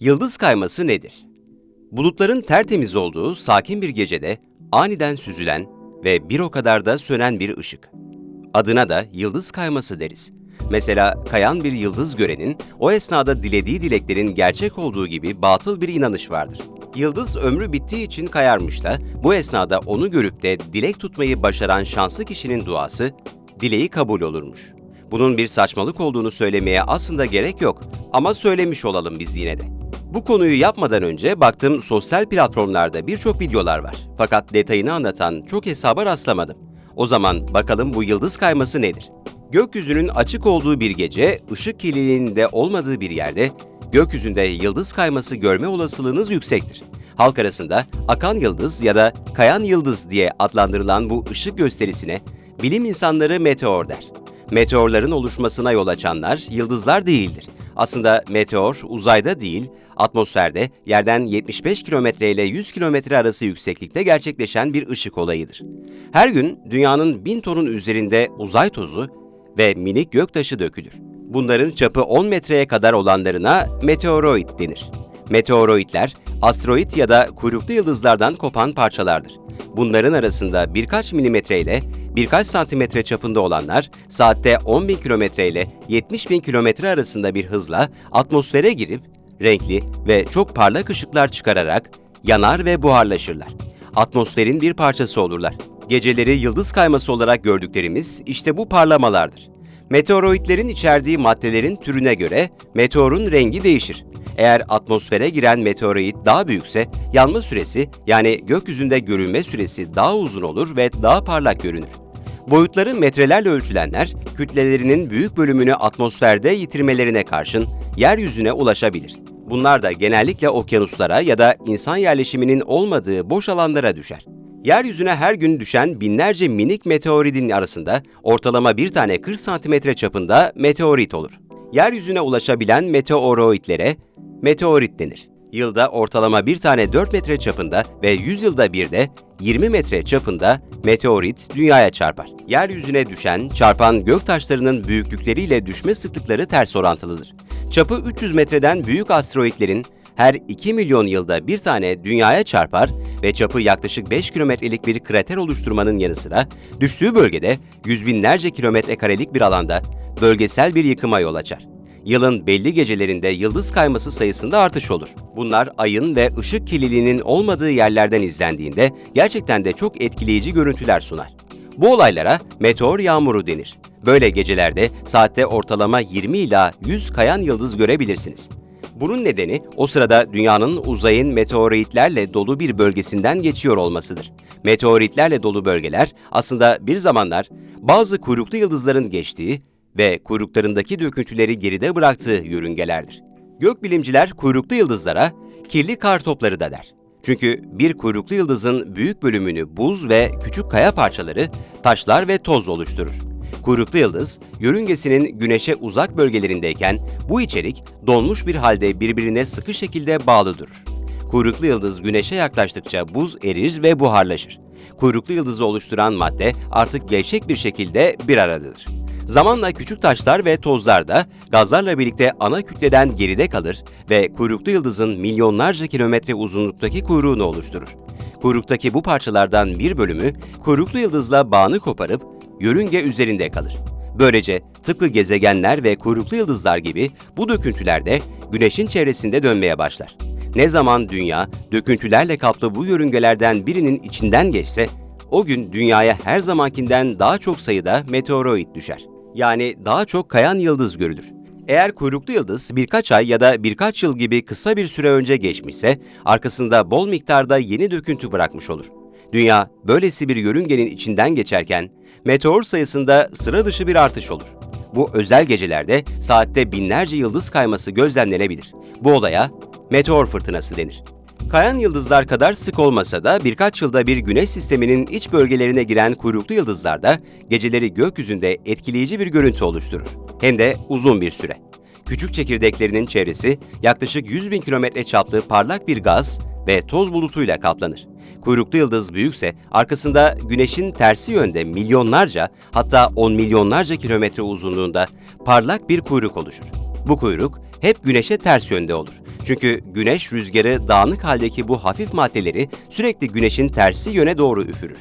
Yıldız kayması nedir? Bulutların tertemiz olduğu sakin bir gecede aniden süzülen ve bir o kadar da sönen bir ışık. Adına da yıldız kayması deriz. Mesela kayan bir yıldız görenin o esnada dilediği dileklerin gerçek olduğu gibi batıl bir inanış vardır. Yıldız ömrü bittiği için kayarmış da bu esnada onu görüp de dilek tutmayı başaran şanslı kişinin duası dileği kabul olurmuş. Bunun bir saçmalık olduğunu söylemeye aslında gerek yok ama söylemiş olalım biz yine de. Bu konuyu yapmadan önce baktım sosyal platformlarda birçok videolar var. Fakat detayını anlatan çok hesaba rastlamadım. O zaman bakalım bu yıldız kayması nedir? Gökyüzünün açık olduğu bir gece, ışık kirliliğinin de olmadığı bir yerde gökyüzünde yıldız kayması görme olasılığınız yüksektir. Halk arasında akan yıldız ya da kayan yıldız diye adlandırılan bu ışık gösterisine bilim insanları meteor der. Meteorların oluşmasına yol açanlar yıldızlar değildir. Aslında meteor uzayda değil, atmosferde yerden 75 kilometre ile 100 kilometre arası yükseklikte gerçekleşen bir ışık olayıdır. Her gün dünyanın 1000 tonun üzerinde uzay tozu ve minik göktaşı dökülür. Bunların çapı 10 metreye kadar olanlarına meteoroid denir. Meteoroidler, asteroid ya da kuyruklu yıldızlardan kopan parçalardır. Bunların arasında birkaç milimetre ile birkaç santimetre çapında olanlar saatte 10 bin kilometre ile 70 bin kilometre arasında bir hızla atmosfere girip renkli ve çok parlak ışıklar çıkararak yanar ve buharlaşırlar. Atmosferin bir parçası olurlar. Geceleri yıldız kayması olarak gördüklerimiz işte bu parlamalardır. Meteoroidlerin içerdiği maddelerin türüne göre meteorun rengi değişir. Eğer atmosfere giren meteoroid daha büyükse yanma süresi yani gökyüzünde görülme süresi daha uzun olur ve daha parlak görünür. Boyutları metrelerle ölçülenler, kütlelerinin büyük bölümünü atmosferde yitirmelerine karşın yeryüzüne ulaşabilir. Bunlar da genellikle okyanuslara ya da insan yerleşiminin olmadığı boş alanlara düşer. Yeryüzüne her gün düşen binlerce minik meteoridin arasında ortalama bir tane 40 santimetre çapında meteorit olur. Yeryüzüne ulaşabilen meteoroidlere meteorit denir. Yılda ortalama bir tane 4 metre çapında ve 100 yılda bir de 20 metre çapında meteorit dünyaya çarpar. Yeryüzüne düşen, çarpan gök taşlarının büyüklükleriyle düşme sıklıkları ters orantılıdır. Çapı 300 metreden büyük asteroidlerin her 2 milyon yılda bir tane dünyaya çarpar ve çapı yaklaşık 5 kilometrelik bir krater oluşturmanın yanı sıra düştüğü bölgede yüz binlerce kilometre karelik bir alanda bölgesel bir yıkıma yol açar. Yılın belli gecelerinde yıldız kayması sayısında artış olur. Bunlar ayın ve ışık kirliliğinin olmadığı yerlerden izlendiğinde gerçekten de çok etkileyici görüntüler sunar. Bu olaylara meteor yağmuru denir. Böyle gecelerde saatte ortalama 20 ila 100 kayan yıldız görebilirsiniz. Bunun nedeni o sırada dünyanın uzayın meteoritlerle dolu bir bölgesinden geçiyor olmasıdır. Meteoritlerle dolu bölgeler aslında bir zamanlar bazı kuyruklu yıldızların geçtiği ve kuyruklarındaki döküntüleri geride bıraktığı yörüngelerdir. Gökbilimciler kuyruklu yıldızlara kirli kar topları da der. Çünkü bir kuyruklu yıldızın büyük bölümünü buz ve küçük kaya parçaları, taşlar ve toz oluşturur. Kuyruklu yıldız, yörüngesinin güneşe uzak bölgelerindeyken bu içerik donmuş bir halde birbirine sıkı şekilde bağlı durur. Kuyruklu yıldız güneşe yaklaştıkça buz erir ve buharlaşır. Kuyruklu yıldızı oluşturan madde artık gevşek bir şekilde bir aradadır. Zamanla küçük taşlar ve tozlar da gazlarla birlikte ana kütleden geride kalır ve kuyruklu yıldızın milyonlarca kilometre uzunluktaki kuyruğunu oluşturur. Kuyruktaki bu parçalardan bir bölümü kuyruklu yıldızla bağını koparıp yörünge üzerinde kalır. Böylece tıpkı gezegenler ve kuyruklu yıldızlar gibi bu döküntüler de Güneş'in çevresinde dönmeye başlar. Ne zaman Dünya döküntülerle kaplı bu yörüngelerden birinin içinden geçse, o gün Dünyaya her zamankinden daha çok sayıda meteoroid düşer. Yani daha çok kayan yıldız görülür. Eğer kuyruklu yıldız birkaç ay ya da birkaç yıl gibi kısa bir süre önce geçmişse, arkasında bol miktarda yeni döküntü bırakmış olur. Dünya böylesi bir yörüngenin içinden geçerken meteor sayısında sıra dışı bir artış olur. Bu özel gecelerde saatte binlerce yıldız kayması gözlemlenebilir. Bu olaya meteor fırtınası denir. Kayan yıldızlar kadar sık olmasa da birkaç yılda bir güneş sisteminin iç bölgelerine giren kuyruklu yıldızlarda geceleri gökyüzünde etkileyici bir görüntü oluşturur. Hem de uzun bir süre. Küçük çekirdeklerinin çevresi yaklaşık 100 bin kilometre çaplı parlak bir gaz ve toz bulutuyla kaplanır. Kuyruklu yıldız büyükse arkasında güneşin tersi yönde milyonlarca hatta on milyonlarca kilometre uzunluğunda parlak bir kuyruk oluşur. Bu kuyruk hep güneşe ters yönde olur. Çünkü güneş rüzgarı dağınık haldeki bu hafif maddeleri sürekli güneşin tersi yöne doğru üfürür.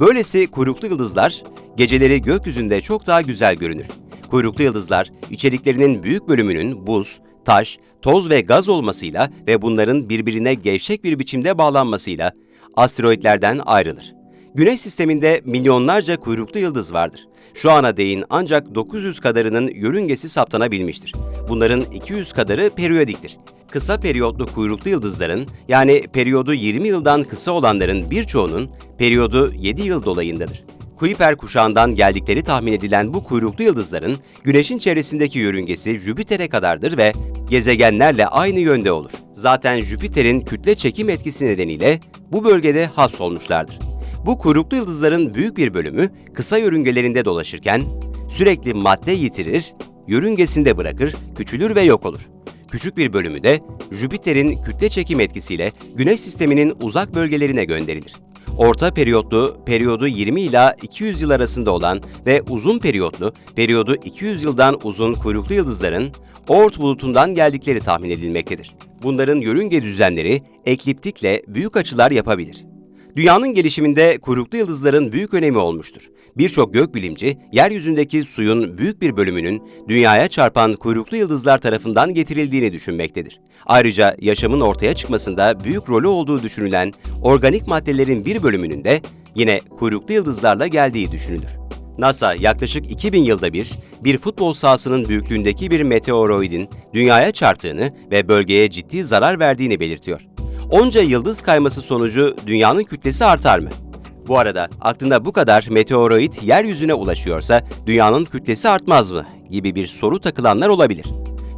Böylesi kuyruklu yıldızlar geceleri gökyüzünde çok daha güzel görünür. Kuyruklu yıldızlar içeriklerinin büyük bölümünün buz, taş, toz ve gaz olmasıyla ve bunların birbirine gevşek bir biçimde bağlanmasıyla asteroidlerden ayrılır. Güneş sisteminde milyonlarca kuyruklu yıldız vardır. Şu ana değin ancak 900 kadarının yörüngesi saptanabilmiştir. Bunların 200 kadarı periyodiktir. Kısa periyotlu kuyruklu yıldızların yani periyodu 20 yıldan kısa olanların birçoğunun periyodu 7 yıl dolayındadır. Kuiper kuşağından geldikleri tahmin edilen bu kuyruklu yıldızların Güneş'in çevresindeki yörüngesi Jüpiter'e kadardır ve gezegenlerle aynı yönde olur. Zaten Jüpiter'in kütle çekim etkisi nedeniyle bu bölgede hapsolmuşlardır. Bu kuyruklu yıldızların büyük bir bölümü kısa yörüngelerinde dolaşırken sürekli madde yitirir, yörüngesinde bırakır, küçülür ve yok olur. Küçük bir bölümü de Jüpiter'in kütle çekim etkisiyle Güneş sisteminin uzak bölgelerine gönderilir. Orta periyotlu, periyodu 20 ila 200 yıl arasında olan ve uzun periyotlu, periyodu 200 yıldan uzun kuyruklu yıldızların Oort bulutundan geldikleri tahmin edilmektedir. Bunların yörünge düzenleri ekliptikle büyük açılar yapabilir. Dünyanın gelişiminde kuyruklu yıldızların büyük önemi olmuştur. Birçok gökbilimci, yeryüzündeki suyun büyük bir bölümünün dünyaya çarpan kuyruklu yıldızlar tarafından getirildiğini düşünmektedir. Ayrıca yaşamın ortaya çıkmasında büyük rolü olduğu düşünülen organik maddelerin bir bölümünün de yine kuyruklu yıldızlarla geldiği düşünülür. NASA yaklaşık 2000 yılda bir, bir futbol sahasının büyüklüğündeki bir meteoroidin dünyaya çarptığını ve bölgeye ciddi zarar verdiğini belirtiyor. Onca yıldız kayması sonucu dünyanın kütlesi artar mı? Bu arada aklında bu kadar meteoroid yeryüzüne ulaşıyorsa dünyanın kütlesi artmaz mı gibi bir soru takılanlar olabilir.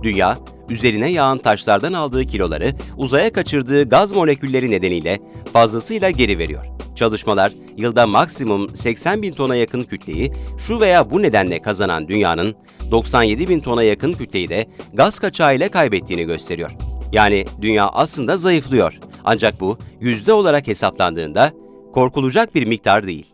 Dünya, üzerine yağan taşlardan aldığı kiloları uzaya kaçırdığı gaz molekülleri nedeniyle fazlasıyla geri veriyor. Çalışmalar yılda maksimum 80 bin tona yakın kütleyi şu veya bu nedenle kazanan dünyanın 97 bin tona yakın kütleyi de gaz kaçağı ile kaybettiğini gösteriyor. Yani dünya aslında zayıflıyor. Ancak bu yüzde olarak hesaplandığında korkulacak bir miktar değil.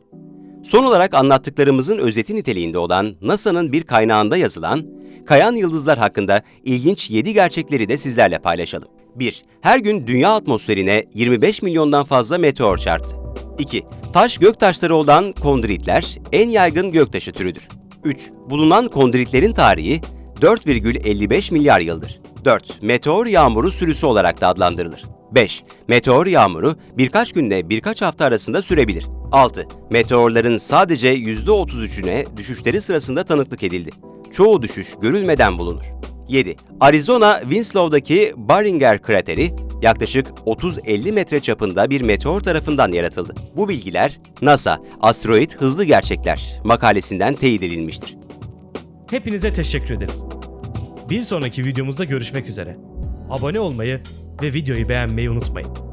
Son olarak anlattıklarımızın özeti niteliğinde olan NASA'nın bir kaynağında yazılan kayan yıldızlar hakkında ilginç 7 gerçekleri de sizlerle paylaşalım. 1. Her gün dünya atmosferine 25 milyondan fazla meteor çarptı. 2. Taş göktaşları olan kondritler en yaygın göktaşı türüdür. 3. Bulunan kondritlerin tarihi 4,55 milyar yıldır. 4. Meteor yağmuru sürüsü olarak da adlandırılır. 5. Meteor yağmuru birkaç günle birkaç hafta arasında sürebilir. 6. Meteorların sadece %33'üne düşüşleri sırasında tanıklık edildi. Çoğu düşüş görülmeden bulunur. 7. Arizona Winslow'daki Barringer krateri yaklaşık 30-50 metre çapında bir meteor tarafından yaratıldı. Bu bilgiler NASA Asteroid Hızlı Gerçekler makalesinden teyit edilmiştir. Hepinize teşekkür ederiz. Bir sonraki videomuzda görüşmek üzere. Abone olmayı ve videoyu beğenmeyi unutmayın.